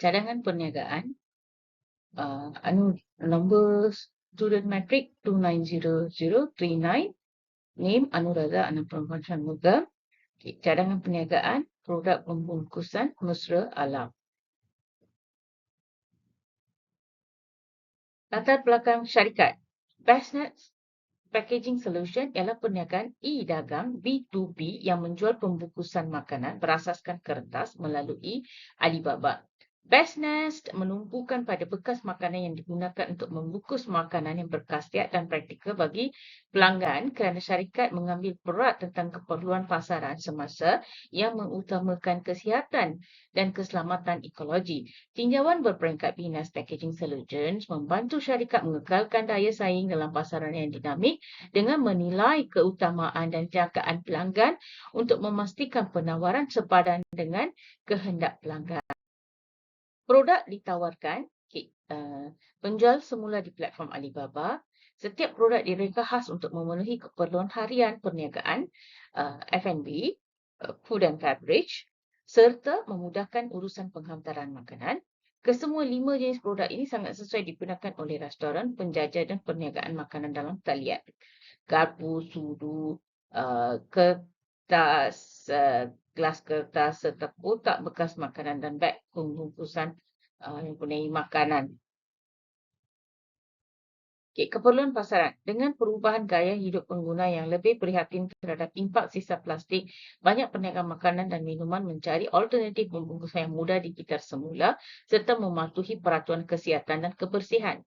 cadangan perniagaan uh, anu nombor student matric 290039 name Anuradha Anak Perempuan Shanmuga okay, cadangan perniagaan produk pembungkusan mesra alam. Latar belakang syarikat. Bestnet Packaging Solution ialah perniagaan e-dagang B2B yang menjual pembungkusan makanan berasaskan kertas melalui Alibaba. Best Nest menumpukan pada bekas makanan yang digunakan untuk membungkus makanan yang berkhasiat dan praktikal bagi pelanggan kerana syarikat mengambil berat tentang keperluan pasaran semasa yang mengutamakan kesihatan dan keselamatan ekologi. Tinjauan berperingkat Binas Packaging Solutions membantu syarikat mengekalkan daya saing dalam pasaran yang dinamik dengan menilai keutamaan dan jangkaan pelanggan untuk memastikan penawaran sepadan dengan kehendak pelanggan produk ditawarkan okay, uh, penjual semula di platform Alibaba. Setiap produk direka khas untuk memenuhi keperluan harian perniagaan uh, F&B, uh, food and beverage serta memudahkan urusan penghantaran makanan. Kesemua lima jenis produk ini sangat sesuai digunakan oleh restoran, penjajah dan perniagaan makanan dalam talian. Garpu, sudu, uh, kertas, uh, gelas kertas serta kotak bekas makanan dan beg pembungkusan yang mempunyai makanan. Okay, keperluan pasaran. Dengan perubahan gaya hidup pengguna yang lebih prihatin terhadap impak sisa plastik, banyak peniaga makanan dan minuman mencari alternatif pembungkusan yang mudah dikitar semula serta mematuhi peraturan kesihatan dan kebersihan.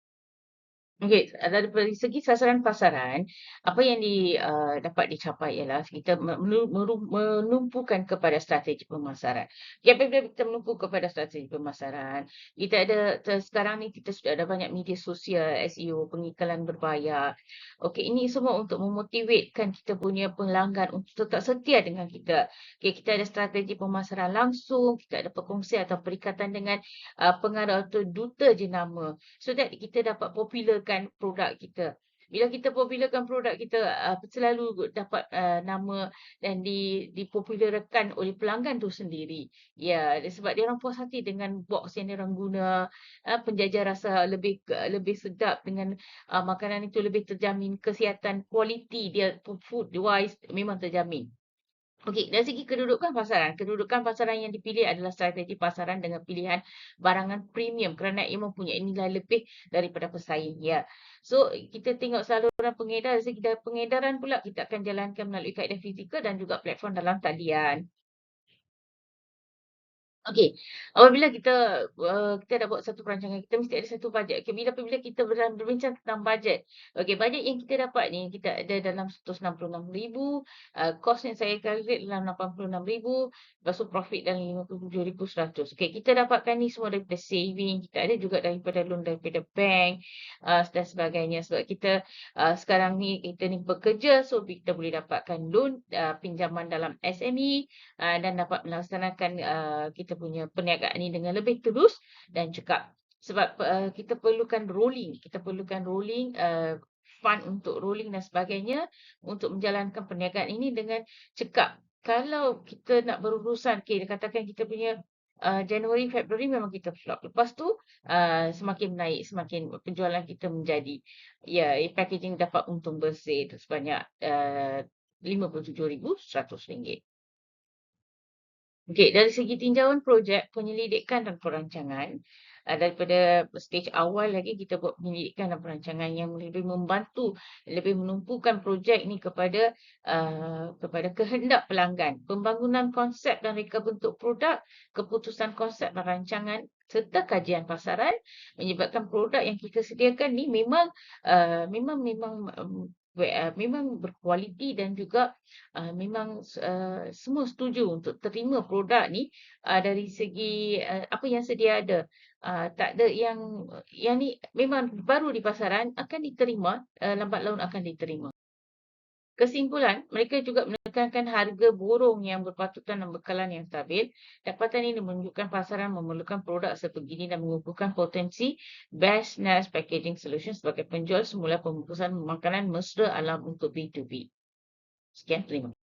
Okey, dari segi sasaran pasaran, apa yang di, uh, dapat dicapai ialah kita menumpukan kepada strategi pemasaran. Okay, apabila kita menumpu kepada strategi pemasaran, kita ada, sekarang ni kita sudah ada banyak media sosial, SEO, pengiklan berbayar. Okey, ini semua untuk memotivatkan kita punya pelanggan untuk tetap setia dengan kita. Okey, kita ada strategi pemasaran langsung, kita ada perkongsian atau perikatan dengan uh, pengarah atau duta jenama. So that kita dapat popular popularkan produk kita. Bila kita popularkan produk kita, uh, selalu dapat uh, nama dan di, dipopularkan oleh pelanggan tu sendiri. Ya, sebab dia orang puas hati dengan box yang dia orang guna, uh, penjajah rasa lebih lebih sedap dengan uh, makanan itu lebih terjamin, kesihatan, kualiti dia food wise memang terjamin. Okey, dari segi kedudukan pasaran, kedudukan pasaran yang dipilih adalah strategi pasaran dengan pilihan barangan premium kerana ia mempunyai nilai lebih daripada pesaing. Ya. So, kita tengok saluran pengedar, dari segi pengedaran pula kita akan jalankan melalui kaedah fizikal dan juga platform dalam talian. Okey, apabila kita uh, kita dah buat satu perancangan, kita mesti ada satu bajet. Okey, bila apabila kita berbincang tentang bajet. Okey, bajet yang kita dapat ni kita ada dalam 166,000, uh, kos yang saya kalkulate dalam 86,000, lepas tu profit dalam 57,100. Okey, kita dapatkan ni semua daripada saving, kita ada juga daripada loan daripada bank uh, dan sebagainya sebab kita uh, sekarang ni kita ni bekerja so kita boleh dapatkan loan uh, pinjaman dalam SME uh, dan dapat melaksanakan uh, kita kita punya perniagaan ini dengan lebih terus dan cekap. Sebab uh, kita perlukan rolling, kita perlukan rolling uh, fund untuk rolling dan sebagainya untuk menjalankan perniagaan ini dengan cekap. Kalau kita nak berurusan, okay, katakan kita punya uh, Januari, Februari memang kita flop. Lepas tu uh, semakin naik, semakin penjualan kita menjadi, ya, packaging dapat untung bersih sebanyak uh, RM57,100. Okey, dari segi tinjauan projek, penyelidikan dan perancangan, uh, daripada stage awal lagi kita buat penyelidikan dan perancangan yang lebih membantu, lebih menumpukan projek ni kepada uh, kepada kehendak pelanggan. Pembangunan konsep dan reka bentuk produk, keputusan konsep dan rancangan serta kajian pasaran menyebabkan produk yang kita sediakan ni memang uh, memang memang um, uh, memang berkualiti dan juga uh, memang uh, semua setuju untuk terima produk ni uh, dari segi uh, apa yang sedia ada. Uh, tak ada yang yang ni memang baru di pasaran akan diterima, uh, lambat laun akan diterima. Kesimpulan, mereka juga menekankan harga borong yang berpatutan dan bekalan yang stabil. Dapatan ini menunjukkan pasaran memerlukan produk sebegini dan mengukuhkan potensi Best Nest Packaging Solution sebagai penjual semula pembungkusan makanan mesra alam untuk B2B. Sekian, terima kasih.